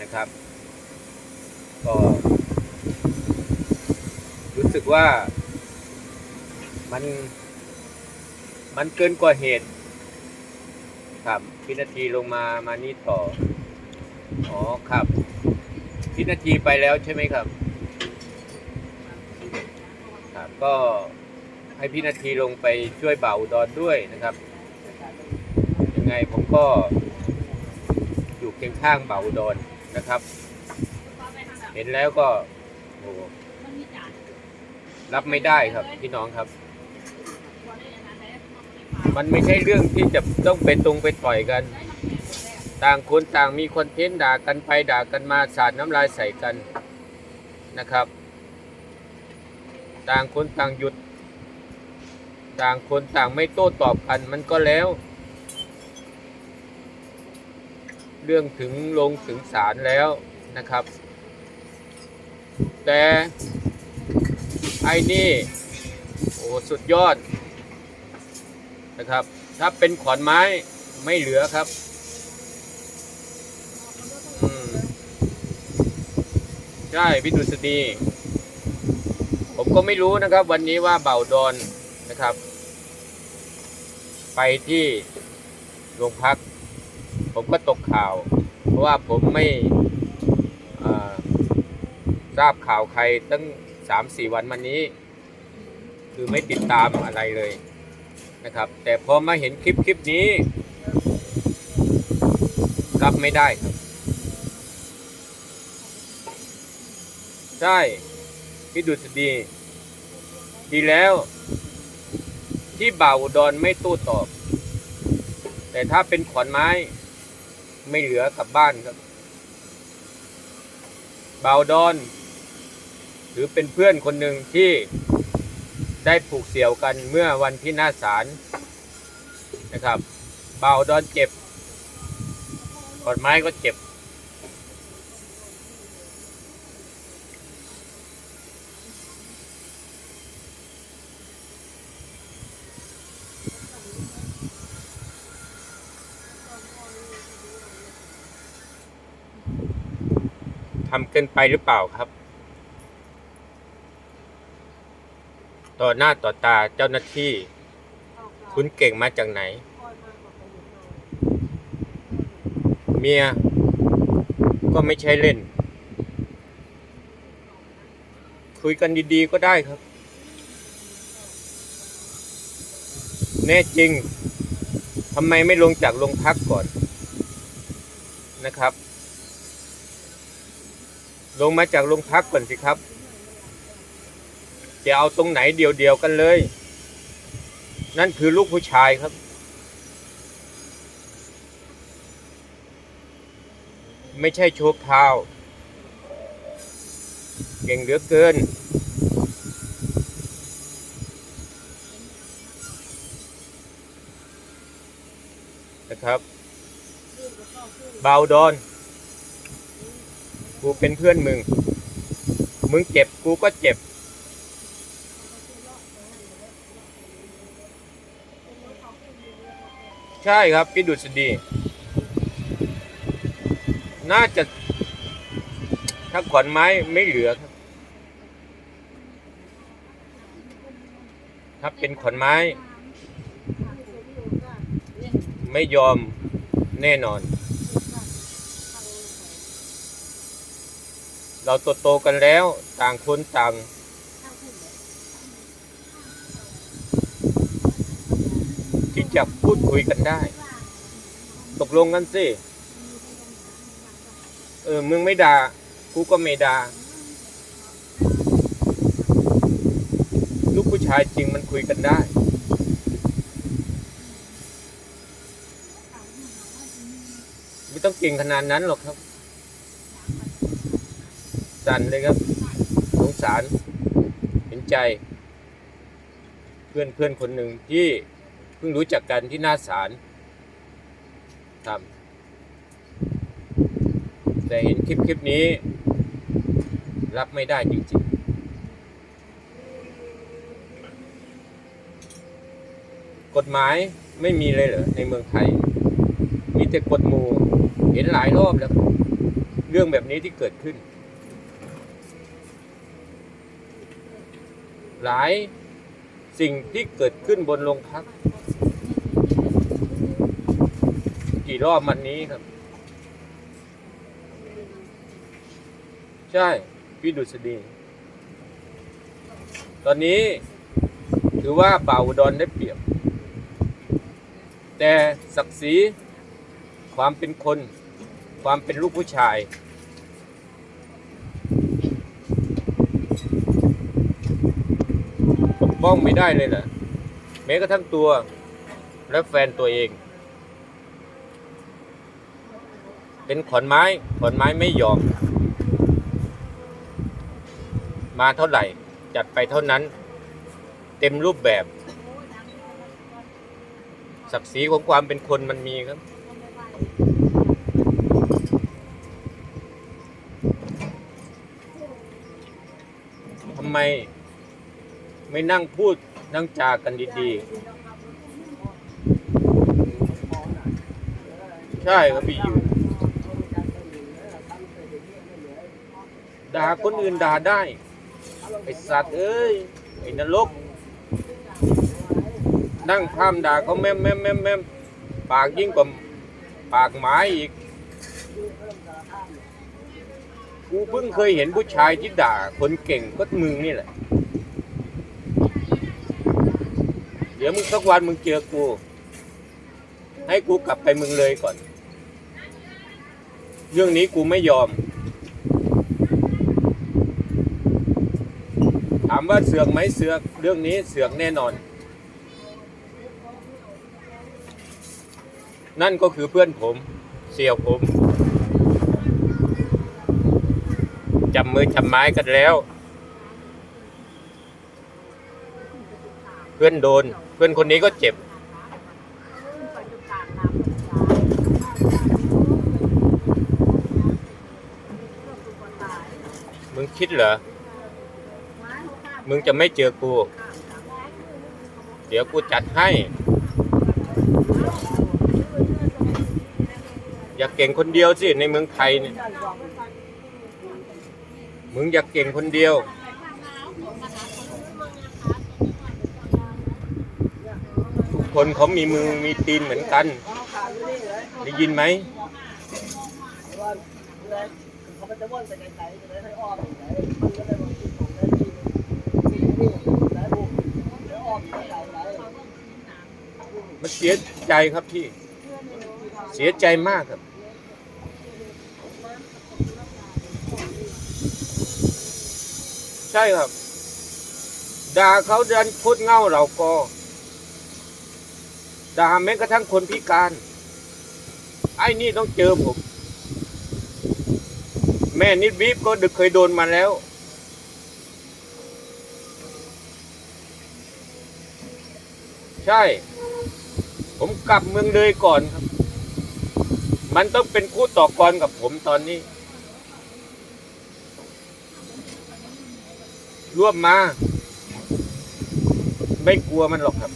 นะครับ ก็รู้สึกว่ามันมันเกินกว่าเหตุครับพินาทีลงมามานี่ต่อ อ๋อครับพินาทีไปแล้วใช่ไหมครับครับ ก็ให้พินาทีลงไปช่วยเบาวอุดรด้วยนะครับ ยังไงผมก็อยู่เคียงข้างเบาวอุดร นะครับ เห็นแล้วก็โอ้รับไม่ได้ครับพี่น้องครับ มันไม่ใช่เรื่องที่จะต้องไปตรงไปต่อยกัน ต่างคนต่างมีคอนเทนต์ด่ากันไปด่ากันมาสาดน้ำลายใส่กันนะครับ ต่างคนต่างหยุด ต่างคนต่างไม่โต้ตอบกันมันก็แล้ว เรื่องถึงลงถึงศาลแล้วนะครับ แต่ไอ้นี่โอ้สุดยอดนะครับ ถ้าเป็นขอนไม้ไม่เหลือครับใช่พิดุษฎีผมก็ไม่รู้นะครับ วันนี้ว่าเบาดอนนะครับ ไปที่โรงพัก ผมก็ตกข่าว เพราะว่าผมไม่ทราบข่าวใครตั้งสามสี่วันมานี้ คือไม่ติดตามอะไรเลยนะครับ แต่พอมาเห็นคลิปคลิปนี้ รับไม่ได้ครับ ใช่พี่ดุษฎีดีแล้ว ที่บ่าวอุดรไม่โต้ตอบ แต่ถ้าเป็นขอนไม้ ไม่เหลือกลับบ้านครับบาวดอน หรือเป็นเพื่อนคนหนึ่งที่ได้ผูกเสี่ยวกันเมื่อวันที่หน้าศาลนะครับบาวดอนเจ็บกอดไม้ก็เจ็บ ทำเกินไปหรือเปล่าครับ ต่อหน้าต่อตาเจ้าหน้าที่ คุณเก่งมาจากไหน เมีย ก็ไม่ใช่เล่น คุยกันดีๆก็ได้ครับ แน่จริงทำไมไม่ลงจากโรงพักก่อนนะครับ ลงมาจากโรงพักก่อนสิครับ จะเอาตรงไหนเดียวเดียวกันเลย นั่นคือลูกผู้ชายครับ ไม่ใช่โชว์พาว เก่งเหลือเกิน นะครับ เบาดอน กูเป็นเพื่อนมึง มึงเจ็บกูก็เจ็บ ใช่ครับพี่ดุษฎีน่าจะ ถ้าขอนไม้ไม่เหลือครับ ถ้าเป็นขอนไม้ ไม่ยอมแน่นอน เราโตโตกันแล้วต่างคนต่างที่จะพูดคุยกันได้ ตกลงกันสิเออมึงไม่ด่ากูก็ไม่ด่าลูกผู้ชายจริงมันคุยกันได้ ไม่ต้องเก่งขนาดนั้นหรอกครับ สั่นเลยครับสงสารเห็นใจ เพื่อนเพื่อนคนหนึ่งที่เพิ่งรู้จักกันที่หน้าศาลครับแต่เห็นคลิปคลิปนี้ รับไม่ได้จริงๆ กฎหมายไม่มีเลยเหรอในเมืองไทย มีแต่กฎหมู่เห็นหลายรอบแล้ว เรื่องแบบนี้ที่เกิดขึ้น หลายสิ่งที่เกิดขึ้นบนโรงพัก กี่รอบมันนี้ครับ ใช่ พี่ดุษฎีตอนนี้ถือว่าเป่าอุดอนได้เปรียบ แต่ศักดิ์ศรีความเป็นคน ความเป็นลูกผู้ชาย ป้องไม่ได้เลยเหรอแม้กระทั่งตัว และแฟนตัวเอง เป็นขอนไม้ขอนไม้ไม่ยอม มาเท่าไหร่ จัดไปเท่านั้น เต็มรูปแบบ ศักดิ์ศรีของความเป็นคนมันมีครับทำไม ไม่นั่งพูดนั่งจากันดีๆ ใช่ครับพี่ยูด่าคนอื่นด่าได้ ไอสัตว์เอ้ย ไอนรก นั่งพามด่าเขาแม่มแม่มแม่มแม่มปากยิ่งกว่าปากหมาอีก กูเพิ่งเคยเห็นผู้ชายที่ด่าคนเก่งก็มึงนี่แหละ เดี๋ยวมึงสักวันมึงเจอกู ให้กูกลับไปมึงเลยก่อน เรื่องนี้กูไม่ยอม ถามว่าเสือกไหมเสือกเรื่องนี้เสือกแน่นอน นั่นก็คือเพื่อนผม เสี่ยวผม จับมือจับไม้กันแล้ว เพื่อนโดน เพื่อนคนนี้ก็เจ็บ มึงคิดเหรอ มึงจะไม่เจอกู เดี๋ยวกูจัดให้ อย่าเก่งคนเดียวสิ ในเมืองไทยเนี่ย มึงอย่าเก่งคนเดียว ทุก คนเขามีมือมีตีนเหมือนกัน ได้ยินไหมเขาเลยบอกที่ผมได้ที่นี่นี่แล้วดูแล้วอ้อมไปไกลไหนมันเสียใจครับพี่ เสียใจมากครับ ใช่ครับด่าเขาดันพูดเง่าเราก็ ด่าแม้กระทั่งคนพิการ ไอ้นี่ต้องเจอผม แม่นิดวิบก็ดึกเคยโดนมาแล้ว ใช่ ผมกลับเมืองเลยก่อนครับ มันต้องเป็นคู่ต่อกรกับผมตอนนี้ ร่วมมา ไม่กลัวมันหรอกครับ